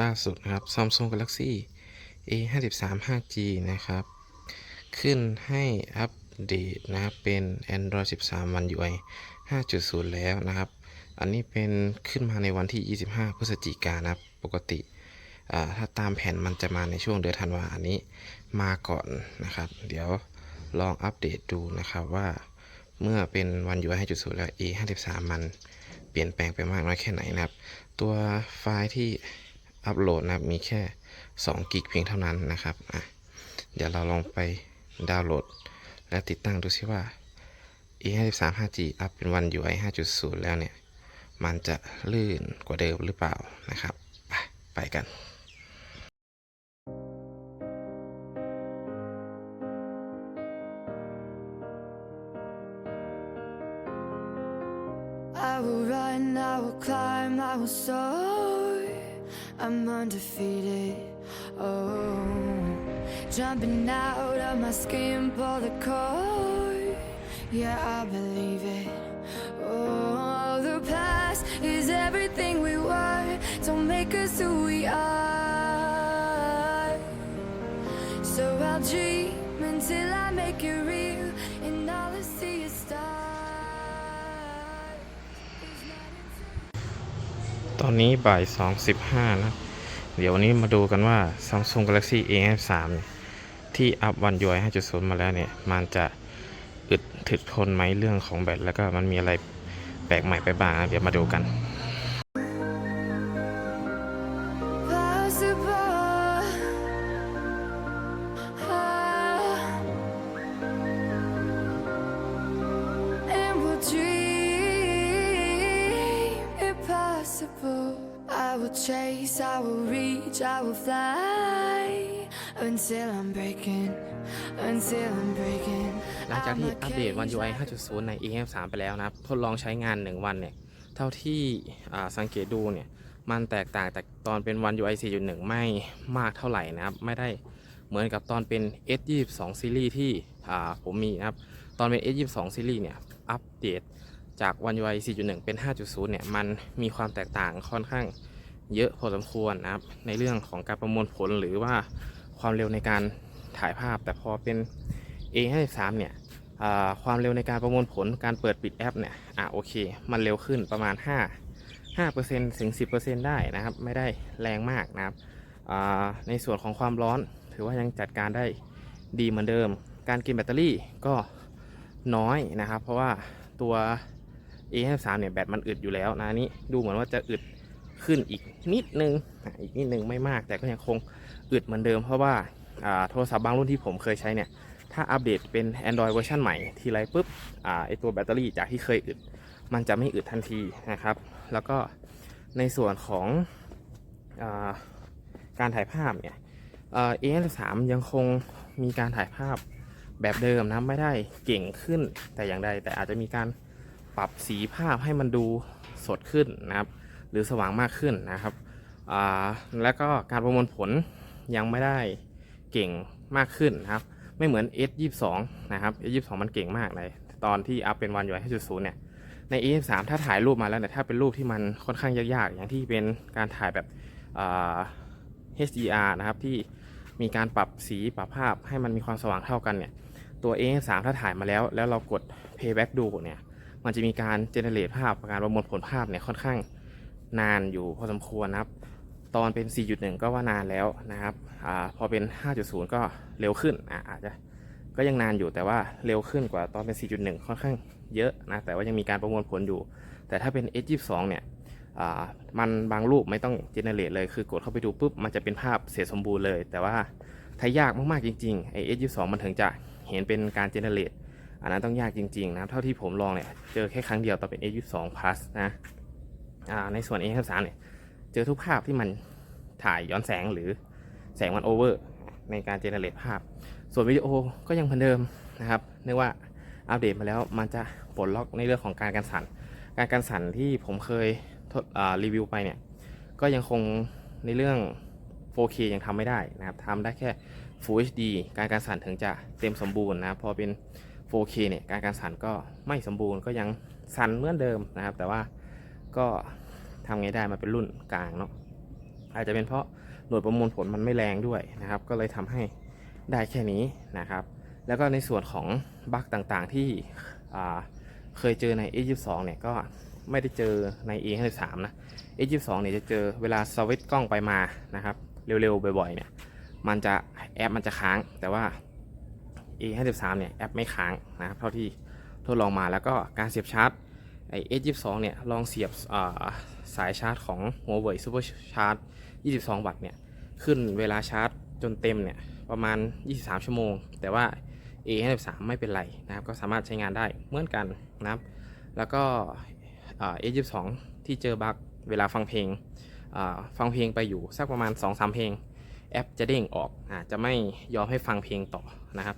ล่าสุดนะครับ Samsung Galaxy A 5 3 5G นะครับ ขึ้นให้อัปเดตนะครับเป็น Android 13 One UI 5.0 แล้วนะครับ อันนี้เป็นขึ้นมาในวันที่ 25 พฤศจิกายนนะครับ ปกติ ถ้าตามแผนมันจะมาในช่วงเดือนธันวาอันนี้มาก่อนนะครับ เดี๋ยวลองอัปเดตดูนะครับว่าเมื่อเป็นวัน UI 5.0 แล้ว A 5 3มันเปลี่ยนแปลงไปมากน้อยแค่ไหนนะครับ ตัวไฟล์ที่ อัปโหลดนะครับมีแค่2กิกเพียงเท่านั้นนะครับอะเดี๋ยวเราลองไปดาวน์โหลด และติดตั้งดูซิว่า E53 5G อัปเป็นวัน UI 5.0 แล้วเนี่ย มันจะลื่นกว่าเดิมหรือเปล่านะครับ ไปไปกัน I will run, I will climb, I will soar. I'm undefeated. Oh, jumping out of my skin, pull the cord. Yeah, I believe it. Oh, the past is everything we were. Don't make us who we are. So I'll dream until I make it real, and all I see is stars. ตอนนี้บ่าย2.15 นะ เดี๋ยววันนี้มาดูกันว่า Samsung Galaxy A53 เนี่ยที่อัพวันยอย5.0 มาแล้วเนี่ย มันจะอึดถึกทนไหมเรื่องของแบตแล้วก็มันมีอะไรแปลกใหม่ไปบ้างนะเดี๋ยวมาดูกัน impossible. I will chase, I will reach, I will fly until I'm breaking, until I'm breaking. หลังจากที่ I'm a อัปเดตวัน cage UI that 5.0 ใน EF3 ไปแล้วนะครับ ทดลองใช้งาน 1 วันเนี่ย เท่าที่อ่าสังเกตดูเนี่ย มันแตกต่างจากตอนเป็นวัน UI 4.1 ไม่มากเท่าไหร่นะครับ ไม่ได้เหมือนกับตอนเป็น S22 ซีรีส์ที่อ่าผมมีนะครับ ตอนเป็น S22 ซีรีส์เนี่ย อัปเดต จากวัน UI 4.1 เป็น 5.0 เนี่ย มันมีความแตกต่างค่อนข้างเยอะพอสมควรนะครับ ในเรื่องของการประมวลผลหรือว่าความเร็วในการถ่ายภาพ แต่พอเป็น A53 เนี่ยความเร็วในการประมวลผลการเปิดปิดแอปเนี่ย อะโอเค มันเร็วขึ้นประมาณ 5 5%ถึง 10%ได้นะครับ ไม่ได้แรงมากนะครับ ในส่วนของความร้อนถือว่ายังจัดการได้ดีเหมือนเดิม การกินแบตเตอรี่ก็น้อยนะครับ เพราะว่าตัว A53 เนี่ยแบตมันอึดอยู่แล้วนะนี้ดูเหมือนว่าจะอึดขึ้นอีกนิดนึงอะอีกนิดนึงไม่มาก แต่ก็ยังคงอึดเหมือนเดิมเพราะว่าโทรศัพท์บางรุ่นที่ผมเคยใช้เนี่ยถ้าอัปเดตเป็น Android เวอร์ชันใหม่ทีไรปุ๊บอไอตัวแบตเตอรี่จากที่เคยอึด มันจะไม่อึดทันทีนะครับ แล้วก็ในส่วนของอาการถ่ายภาพเนี่ยเอ่อ A53 ยังคงมีการถ่ายภาพแบบเดิมนะไม่ได้เก่งขึ้นแต่อย่างใดแต่อาจจะมีการ ปรับสีภาพให้มันดูสดขึ้นนะครับ หรือสว่างมากขึ้นนะครับแล้วก็การประมวลผลยังไม่ได้เก่งมากขึ้นนะครับ ไม่เหมือน S22 นะครับ S22 มันเก่งมากเลยตอนที่อัพเป็นวันยูไอ5.0เนี่ยใน A3 ถ้าถ่ายรูปมาแล้วเนี่ยถ้าเป็นรูปที่มันค่อนข้างยากๆ อย่างที่เป็นการถ่ายแบบ HDR นะครับที่มีการปรับสีปรับภาพให้มันมีความสว่างเท่ากันเนี่ยตัว A3 ถ้าถ่ายมาแล้ว แล้วเรากด playback ดูเนี่ย มันจะมีการ generate ภาพการประมวลผลภาพเนี่ยค่อนข้างนานอยู่พอสมควรนะครับ ตอนเป็น 4.1 ก็ว่านานแล้วนะครับอพอเป็น 5.0 ก็เร็วขึ้นออาจจะก็ยังนานอยู่แต่ว่าเร็วขึ้นกว่าตอนเป็น 4.1 ค่อนข้างเยอะนะแต่ว่ายังมีการประมวลผลอยู่ แต่ถ้าเป็น S22 เนี่ยมันบางรูปไม่ต้องเจเนเรตเลยคือกดเข้าไปดูปุ๊บมันจะเป็นภาพเสร็จสมบูรณ์เลย แต่ว่าถ้ายากมากๆจริงๆไอ้ S22 มันถึงจะเห็นเป็นการเจเนเรต อันนั้นต้องยากจริงๆนะเท่าที่ผมลองเนี่ยเจอแค่ครั้งเดียวตอนเป็น S22 plus นะอ่าในส่วน A23 เนี่ยเจอทุกภาพที่มันถ่ายย้อนแสงหรือแสงมันโอเวอร์ในการเจเนเรตภาพ ส่วนวิดีโอก็ยังเหมือนเดิมนะครับเนื่องว่าอัปเดตมาแล้วมันจะปลดล็อกในเรื่องของการกันสั่น การกันสั่นที่ผมเคยทดอ่ารีวิวไปเนี่ยก็ยังคงในเรื่อง 4K ยังทำไม่ได้นะครับทำได้แค่ Full HD การกันสั่นถึงจะเต็มสมบูรณ์นะพอเป็น 4K เนี่ยการกันสั่นก็ไม่สมบูรณ์ก็ยังสั่นเหมือนเดิมนะครับ แต่ว่าก็ทำไงได้มันเป็นรุ่นกลางเนาะอาจจะเป็นเพราะหน่วยประมวลผลมันไม่แรงด้วยนะครับ ก็เลยทำให้ได้แค่นี้นะครับ แล้วก็ในส่วนของบั๊กต่างๆที่เคยเจอใน A22 เนี่ยก็ไม่ได้เจอใน A53 นะ A22 เนี่ยจะเจอเวลาสวิตช์กล้องไปมานะครับ เร็วๆ บ่อยๆ เนี่ย มันจะแอปมันจะค้างแต่ว่า A53 เนี่ยแอปไม่ค้างนะครับเท่าที่ทดลองมาแล้วก็การเสียบชาร์จไอ A22 เนี่ยลองเสียบสายชาร์จของ Huawei Super Charge 22 วัตต์เนี่ยขึ้นเวลาชาร์จจนเต็มเนี่ยประมาณ 23 ชั่วโมง แต่ว่า A53 ไม่เป็นไรนะครับก็สามารถใช้งานได้เหมือนกันนะครับแล้วก็อ่า A22 ที่เจอบั๊กเวลาฟังเพลงฟังเพลงไปอยู่สักประมาณ 2-3 เพลงแอปจะเด้งออกอาจะไม่ยอมให้ฟังเพลงต่อนะครับ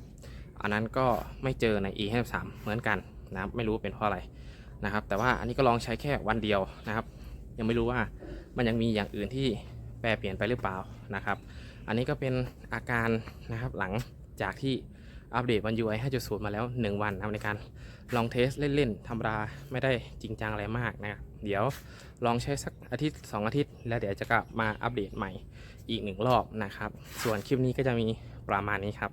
อันนั้นก็ไม่เจอใน E53 เหมือนกันนะครับไม่รู้เป็นเพราะอะไรนะครับ แต่ว่าอันนี้ก็ลองใช้แค่วันเดียวนะครับ ยังไม่รู้ว่ามันยังมีอย่างอื่นที่แปรเปลี่ยนไปหรือเปล่านะครับ อันนี้ก็เป็นอาการนะครับหลังจากที่อัปเดตวัน UI 5.0 มาแล้ว 1 วันนะครับในการลองเทสเล่นๆธรรมดาไม่ได้จริงจังอะไรมากนะครับเดี๋ยวลองใช้สักอาทิตย์ 2 อาทิตย์ แล้วเดี๋ยวจะกลับมาอัปเดตใหม่อีกหนึ่งรอบนะครับ ส่วนคลิปนี้ก็จะมีประมาณนี้ครับ